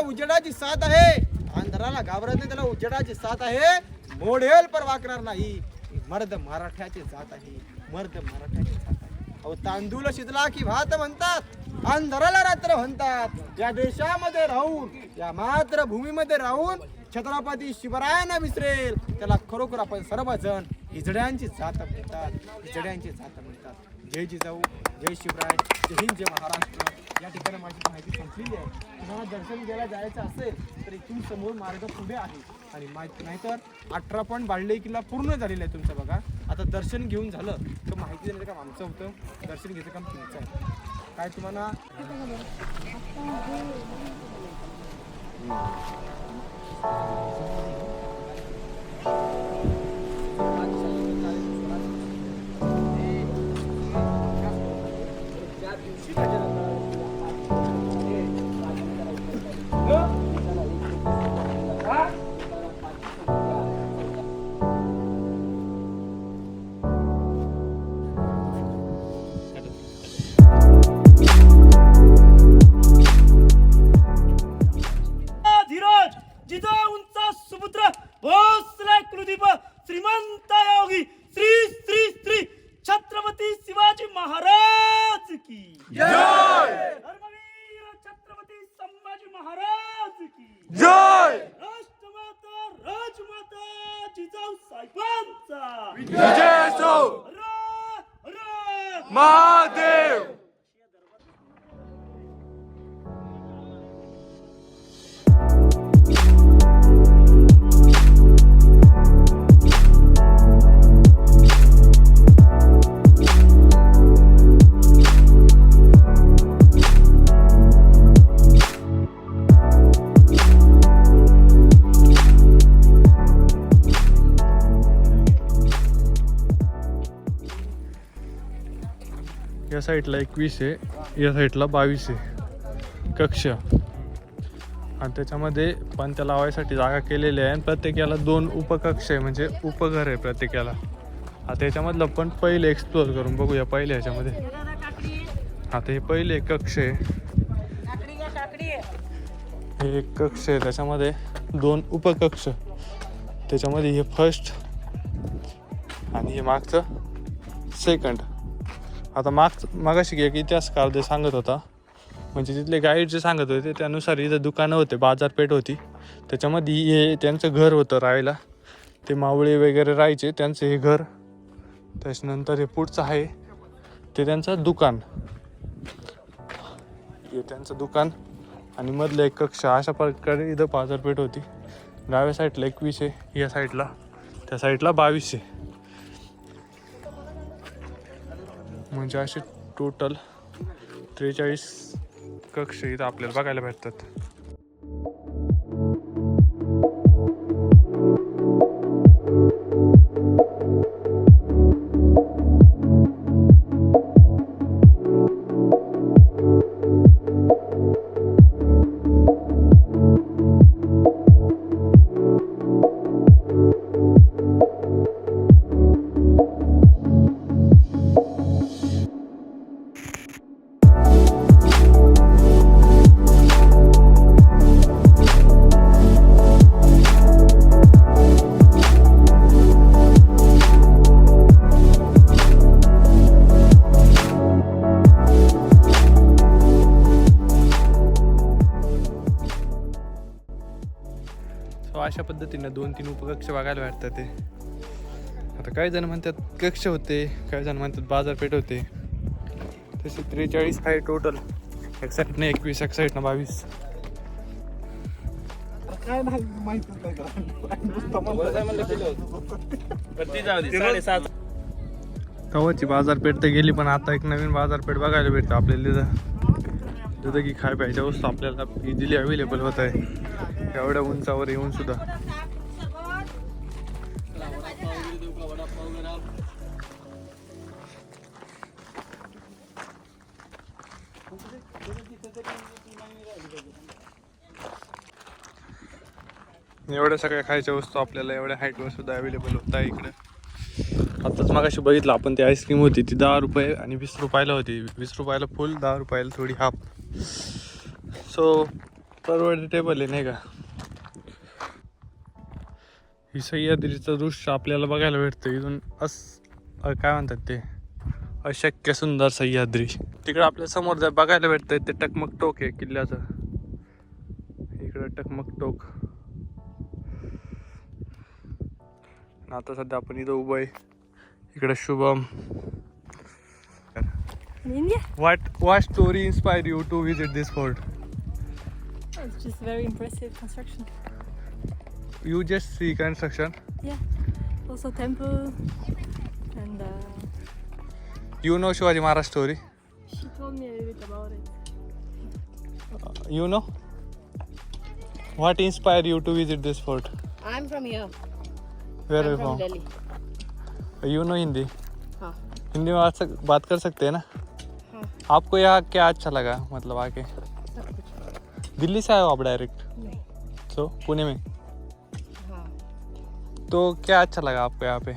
उजेडाची साथ आहे. आंध्राला घाबरत नाही त्याला उजेडाची साथ आहे. मोडेल पर वाकणार नाही. मर्द मराठ्याची जात आहे. मर्द मराठ्याची जात आहे. अहो तांदूळ शिजला की भात म्हणतात. अंधाराला रात्र म्हणतात. या देशामध्ये राहून या मातृभूमीमध्ये राहून छत्रपती शिवरायांना विसरेल. त्याला खरोखर आपण सर्वजण हिजड्यांची जात म्हणतात हिजड्यांची जात म्हणतात. जय जिजाऊ जय शिवराय जय हिंद जय महाराष्ट्र. या ठिकाणी माझी माहिती संपलेली आहे. तुम्हाला दर्शन घ्यायला जायचं असेल तर इथून समोर मार्ग पुढे आहे. आणि माहिती नाहीतर अठरा पॉईंट बाळले किल्ला पूर्ण झालेला आहे तुमचं बघा. आता दर्शन घेऊन झालं तर माहिती देण्याचं काम आमचं होतं. दर्शन घ्यायचं काम तुमचं आहे. काय तुम्हाला धीरज Gesso! Madeu! साईडला एकवीस आहे या साईडला बावीस आहे. कक्ष. आणि त्याच्यामध्ये पण त्या लावायसाठी जागा केलेली आहे आणि प्रत्येकाला दोन उपकक्ष आहे म्हणजे उपघर आहे प्रत्येकाला. आता याच्यामधलं पण पहिले एक्सप्लोअर करून बघूया पहिले ह्याच्यामध्ये. आता हे पहिले कक्ष आहे. हे एक कक्ष आहे त्याच्यामध्ये दोन उपकक्ष. त्याच्यामध्ये हे फर्स्ट आणि हे मागचं सेकंड आता माग मागाशी एक इतिहासकार जे सांगत होता. म्हणजे तिथले गाईड जे सांगत होते त्यानुसार इथं दुकानं होते बाजारपेठ होती. त्याच्यामध्ये हे त्यांचं घर होतं राहायला. ते मावळे वगैरे राहायचे त्यांचं हे घर. त्याच्यानंतर हे पुढचं आहे ते त्यांचं दुकान. हे त्यांचं दुकान. आणि मधलं एक कक्ष अशा प्रकारे इथं बाजारपेठ होती. डाव्या साईडला एकवीस आहे या साईडला त्या साईडला बावीस आहे. म्हणजे असे टोटल त्रेचाळीस कक्ष इथं आपल्याला बघायला भेटतात. पद्धतीनं दोन तीन उपकक्ष बघायला भेटतात ते. आता काही जण म्हणतात कक्ष होते काही जण म्हणतात बाजारपेठ होते. तसे त्रेचाळीस आहे टोटल एक साईडनं एकवीस एक साईडनं बावीस. काय नाही कवाची बाजारपेठ तर गेली पण आता एक नवीन बाजारपेठ बघायला भेटतं आपल्याला तिथं. की खाय प्यायच्या वस्तू आपल्याला इझिली अवेलेबल होत आहे. एवढ्या उंचावर येऊन सुद्धा. एवढ्या सगळ्या खायच्या वस्तू आपल्याला एवढ्या हाईटवर सुद्धा अवेलेबल होत आहे इकडे. आताच मागाशी बघितलं आपण ती आईस्क्रीम होती ती दहा रुपये आणि वीस रुपयाला होती. वीस रुपयाला फुल दहा रुपयाला थोडी हाफ सो परवडेबल आहे नाही का? ही सह्याद्रीचं दृश्य आपल्याला बघायला भेटतं इथून अस काय म्हणतात ते? अशक्य सुंदर सह्याद्री. तिकडं आपल्यासमोर जर बघायला भेटतंय ते टकमक टोक आहे किल्ल्याचं. इकडं टकमक टोक. आता सध्या आपण इथं उभं आहे. इकडं Shubham. India? What what story inspired you to visit this fort? It's just very impressive construction. You just see construction. Yeah. Also temple and uh, You know Shivaji Maharaj story. she told me a little bit about it. Uh, You know. What inspired you to visit this fort? I'm from here. Where are you from from? Delhi. You know Hindi. हाँ हिंदी में बात सक, बात कर सकते हैं ना हाँ आपको यहाँ क्या अच्छा लगा मतलब आके सब कुछ दिल्ली से आए हो आप डायरेक्ट नहीं तो पुणे में हाँ तो क्या अच्छा लगा आपको यहाँ पे?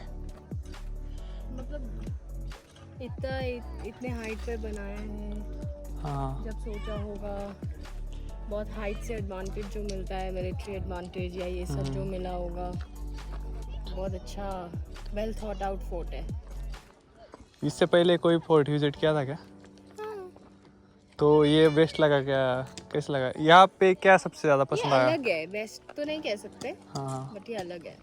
मतलब इतना इत, इतने हाइट पे बनाया है। हाँ। जब सोचा होगा बहुत हाइट से एडवांटेज जो मिलता है मिलिट्री एडवांटेज या ये सब जो मिला होगा बहुत अच्छा वेल थॉट आउट फोर्ट है। इससे पहले कोई फोर्ट विज़िट किया था क्या? तो ये बेस्ट लगा क्या? कैसा लगा? यहाँ पे क्या सबसे ज़्यादा पसंद आया? अलग है बेस्ट तो नहीं कह सकते हाँ। बट ये अलग है।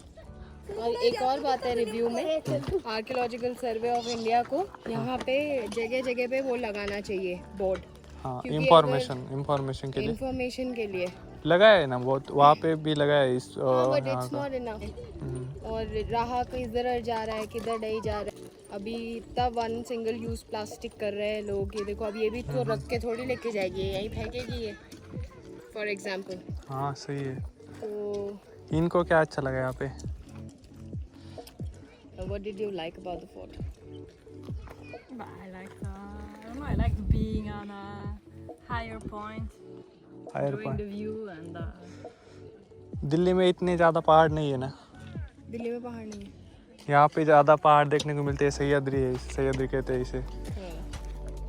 और एक और बात है रिव्यू में आर्कियोलॉजिकल सर्वे ऑफ़ इंडिया को यहाँ पे जगह जगह पे वो लगाना चाहिए बोर्ड हाँ इंफॉर्मेशन इंफॉर्मेशन के लिए। इंफॉर्मेशन के लिए। लगाया है ना बहुत वहाँ पे भी लगाया है इस but it's not enough hmm, और राह किधर जा रहा है किधर नहीं जा रहा है। अभी इतना वन सिंगल यूज़ प्लास्टिक कर रहे हैं लोग ये देखो अब ये भी तो रख के थोड़ी लेके जाएगी यहीं फेंकेगी ये। फॉर एग्ज़ाम्पल हाँ सही है। तो इनको क्या अच्छा लगा यहाँ पे? What did you like about the fort But I like uh, I don't know. I like being on a higher point, higher enjoying point the view, and uh, Delhi में इतने ज़्यादा पहाड़ नहीं है ना? दिल्ली में पहाड़ नहीं है। यहाँ पे ज़्यादा पहाड़ देखने को मिलते हैं सह्याद्री है सह्याद्री कहते हैं इसे।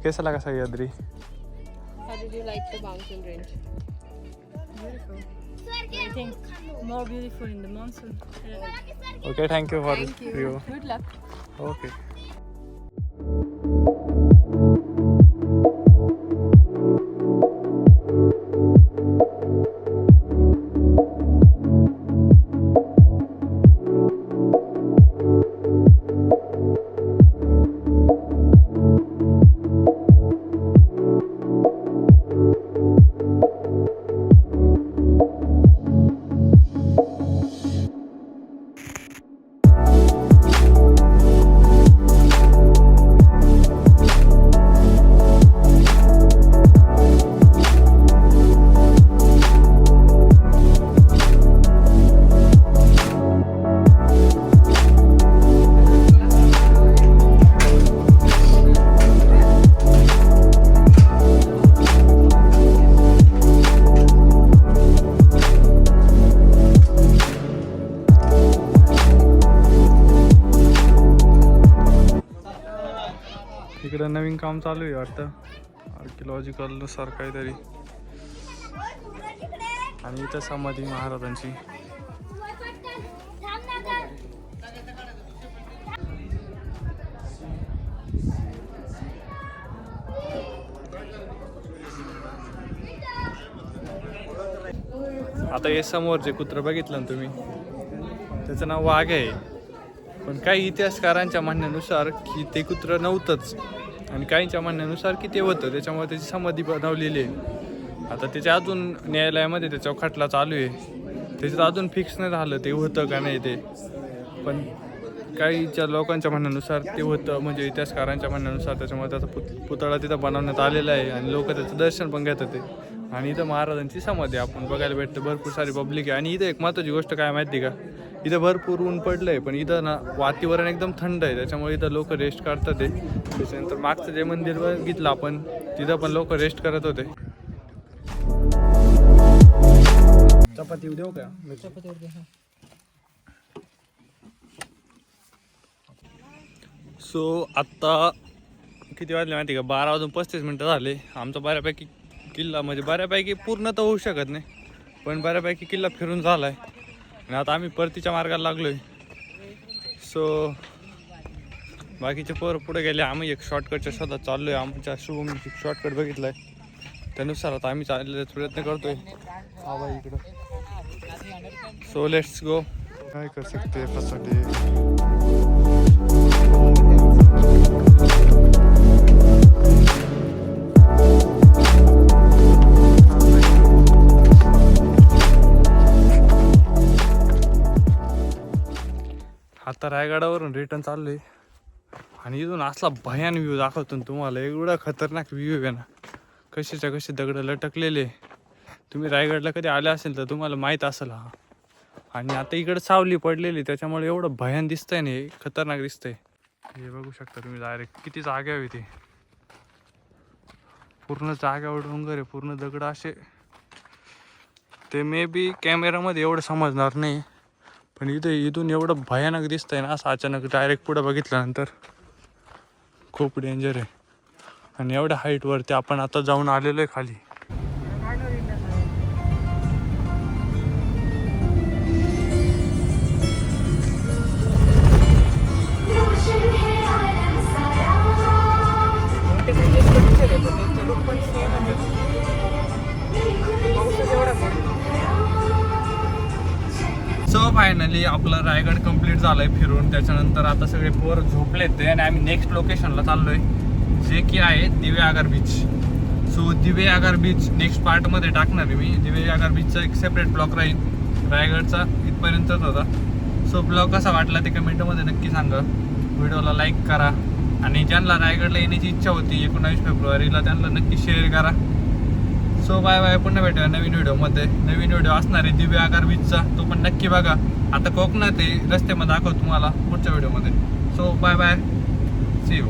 कैसा लगा Sahyadri? How did you like the mountain range beautiful. I think more beautiful in the monsoon. Okay, thank you for thank you. Good luck. Okay. नवीन काम चालू आहे वाटतं. आर्किओलॉजिकलनुसार काहीतरी. आणि इथं समाधी महाराजांची. आता हे समोर जे कुत्र बघितलं ना तुम्ही? त्याचं नाव वाघ आहे. पण काही इतिहासकारांच्या म्हणण्यानुसार की ते कुत्र नव्हतंच. आणि काहींच्या म्हणण्यानुसार की ते होतं त्याच्यामुळे त्याची समाधी बनवलेली आहे. आता त्याच्या अजून न्यायालयामध्ये त्याच्यावर खटला चालू आहे. त्याच्यात अजून फिक्स नाही झालं ते होतं का नाही ते. पण काहीच्या लोकांच्या म्हणण्यानुसार ते होतं म्हणजे इतिहासकारांच्या म्हणण्यानुसार त्याच्यामुळे त्याचा पुत पुतळा तिथं बनवण्यात आलेला आहे आणि लोक त्याचं दर्शन पण घेतात ते. आणि इथं महाराजांची समाधी आपण बघायला भेटतं भरपूर सारी पब्लिक आहे. आणि इथं एक महत्त्वाची गोष्ट काय माहिती का? इथं भरपूर ऊन पडलंय पण इथं ना वातावरण एकदम थंड आहे त्याच्यामुळे इथं लोक रेस्ट करतात ते. त्याच्यानंतर मागचं जे मंदिर बघितलं आपण तिथं पण लोक रेस्ट करत होते. चपाती देऊ का? सो आत्ता किती वाजले माहिती का? बारा वाजून पस्तीस मिनटं झाले. आमचा बऱ्यापैकी किल्ला म्हणजे बऱ्यापैकी पूर्ण तर होऊ शकत नाही पण बऱ्यापैकी किल्ला फिरून झाला आहे आणि आता आम्ही परतीच्या मार्गाला लागलो आहे सो बाकीचे पोरं पुढे गेले. आम्ही एक शॉर्टकटच्या शोधात चाललो आहे आमच्या शुभम शॉर्टकट बघितला आहे त्यानुसार आता आम्ही चालण्याचा प्रयत्न करतोय. हा इकडं. सो लेट्स गो काय कर सकते आता रायगडावरून रिटर्न चाललोय. आणि इथून असला भयान व्ह्यू दाखवतो ना तुम्हाला. एवढा खतरनाक व्ह्यू आहे ना. कशाच्या कसे दगड लटकलेले. तुम्ही रायगडला कधी आले असेल तर तुम्हाला माहीत असेल हा. आणि आता इकडं सावली पडलेली त्याच्यामुळे एवढं भयान दिसतंय ना हे खतरनाक दिसतंय. हे बघू शकता तुम्ही डायरेक्ट किती जागा हवी ते पूर्ण जाग्यावर डोंगर आहे पूर्ण दगड असे. ते मे बी कॅमेरामध्ये एवढं समजणार नाही. पण इथे इथून एवढं भयानक दिसतंय ना असं अचानक डायरेक्ट पुढं बघितल्यानंतर खूप डेंजर आहे. आणि एवढ्या हाईटवरती आपण आता जाऊन आलेलो आहे खाली. फायनली आपलं रायगड कंप्लीट झालंय फिरून. त्याच्यानंतर आता सगळे पोर झोपलेत ते आणि आम्ही नेक्स्ट लोकेशनला चाललोय जे की आहे दिवे आगार बीच सो दिवे आगार बीच नेक्स्ट पार्टमध्ये टाकणार आहे मी. दिवे आगार बीचचा एक सेपरेट ब्लॉक राहील. रायगडचा इथपर्यंतच होता. सो ब्लॉग कसा वाटला ते कमेंटमध्ये नक्की सांगा. व्हिडिओला लाईक करा. आणि ज्यांना रायगडला येण्याची इच्छा होती एकोणावीस फेब्रुवारीला त्यांना नक्की शेअर करा. सो बाय बाय पुन्हा भेटूया नवीन व्हिडिओमध्ये. नवीन व्हिडिओ असणार आहे दिव्य आगार बीचचा तो पण नक्की बघा. आता कोकणात आहे. रस्त्यामध्ये दाखव तुम्हाला पुढच्या व्हिडिओमध्ये. So bye bye see you